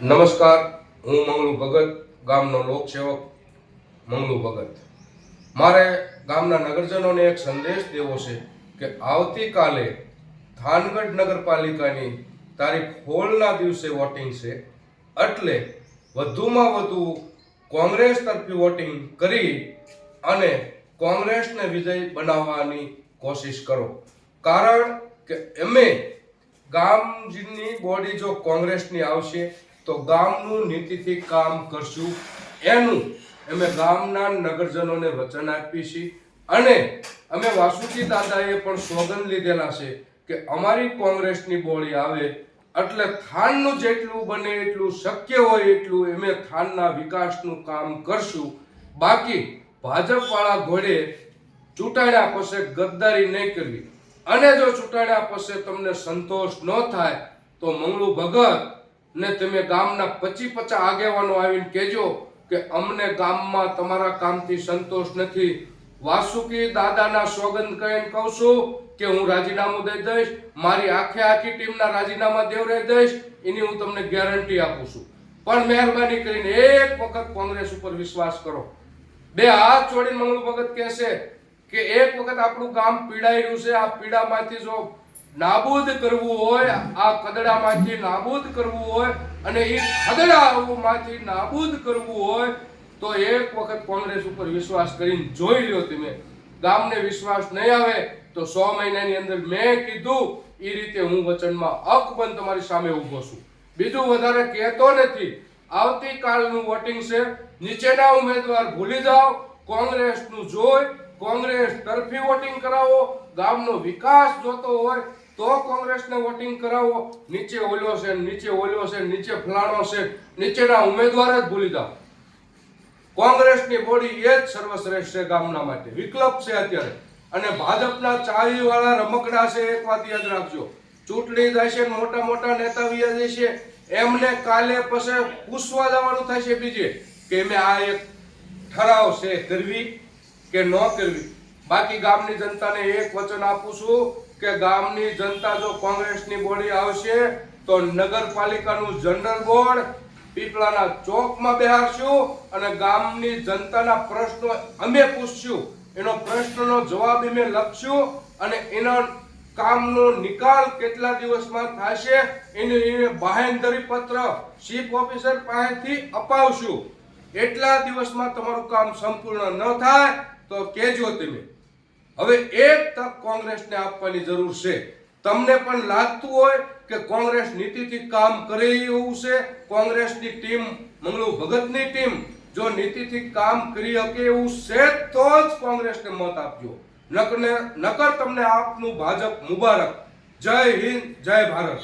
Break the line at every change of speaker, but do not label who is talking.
નમસ્કાર, હું મંગલુ ભગત, ગામનો લોકસેવક મંગલુ ભગત. મારે ગામના નગરજનોને એક સંદેશ દેવો છે કે આવતીકાલે થાનગઢ નગરપાલિકાની તારીખ હોળના દિવસે વોટિંગ છે, એટલે વધુમાં વધુ કોંગ્રેસ તરફી વોટિંગ કરી અને કોંગ્રેસને વિજય બનાવવાની કોશિશ કરો. કારણ કે અમે ગામની બોડી જો કોંગ્રેસની આવશે તો ગામનું નીતિથી કામ કરશું. એનું અમે ગામના નગરજનોને વચન આપીએ છીએ અને અમે વાસુકી દાદાએ પણ સોગંદ લીધેલા છે કે અમારી કોંગ્રેસની બોળી આવે. એટલે થાનનું જેટલું બને એટલું શક્ય હોય એટલું અમે થાનના વિકાસનું કામ કરશું. બાકી ભાજપવાળા ઘોડે ચૂંટાણ્યા પછી ગદ્દારી નહીં કરવી. અને જો ચૂંટાણ્યા પછી તમને સંતોષ ન થાય, તો મંગળુ ભગત ને તમે ગામના પચી પચા આગેવાનો આવીને કહેજો કે અમને ગામમાં તમારા કામથી સંતોષ નથી. વાસુકી દાદાના સોગંદ કહીને કહું છું કે હું રાજીનામું દઈ દઈશ, મારી આખે આખી ટીમના રાજીનામા દેવરાઈ દઈશ, એની હું તમને ગેરંટી આપું છું. પણ મહેરબાની કરીને એક વખત કોંગ્રેસ ઉપર વિશ્વાસ કરો. બે હાથ જોડીને મંગળુ ભગત કહેશે કે એક વખત આપણું ગામ પીડાઈ રહ્યું છે, આ પીડામાંથી જો નાબૂદ કરવું હોય, આ કદડામાંથી નાબૂદ કરવું હોય અને એ કદડામાંથી નાબૂદ કરવું હોય, તો એક વખત કોંગ્રેસ ઉપર વિશ્વાસ કરીને જોઈ લ્યો તમે. ગામને વિશ્વાસ નહીં આવે, તો સો મહિનાની અંદર મેં કીધું એ રીતે હું વચનમાં અકબંધ તમારી સામે ઊભો છું. બીજું વધારે કહેતો નથી. આવતીકાલનું વોટિંગ છે. નીચેના ઉમેદવાર ભૂલી જાઓ. કોંગ્રેસનું જોઈ કોંગ્રેસ તરફી વોટિંગ કરાવો. ગામનો વિકાસ જોતો હોય તો કોંગ્રેસને વોટિંગ કરાવો. નીચે ઓલો છે, નીચે ઓલો છે, નીચે ફલાણો છે. નીચેના ઉમેદવાર જ ભૂલી જાઓ. કોંગ્રેસની બોડી એ જ સર્વશ્રેષ્ઠ છે ગામના માટે. વિકલ્પ છે અત્યારે. અને ભાજપના ચાવી વાળા રમકડા છે, એક વાત યાદ રાખજો. ચૂંટણી થશે મોટા મોટા નેતા વ્યા જશે એમને કાલે પછી પૂછવા જવાનું છે બીજે કે મેં આ એક ઠરાવ છે, કરવી કે ન કરવી. બાકી ગામની જનતાને એક વચન આપું છું. કે ગામની જનતા જો કોંગ્રેસની બોડી આવશે, તો નગરપાલિકાનું જનરલ બોર્ડ પીપળાના ચોકમાં બેહારશું અને ગામની જનતાના પ્રશ્નો અમે પૂછશું. એનો પ્રશ્નનો જવાબ અમે લખશું અને એના કામનો નિકાલ કેટલા દિવસમાં થશે એને બાહેંધરી પત્ર ચીફ ઓફિસર પાસેથી અપાવશું. એટલા દિવસમાં તમારું કામ સંપૂર્ણ ન થાય તો કહેજો તમે. હવે એક તક કોંગ્રેસને આપવાની જરૂર છે. તમને પણ લાગતું હોય કે કોંગ્રેસ નીતિથી કામ કરે એવું છે? કોંગ્રેસની ટીમ, મંગળુ ભગતની ટીમ જો નીતિથી કામ કરી શકે એવું છે તો જ કોંગ્રેસને મત આપજો. નકને નકર તમને આપનું ભાજપ મુબારક. જય હિન્દ, જય ભારત.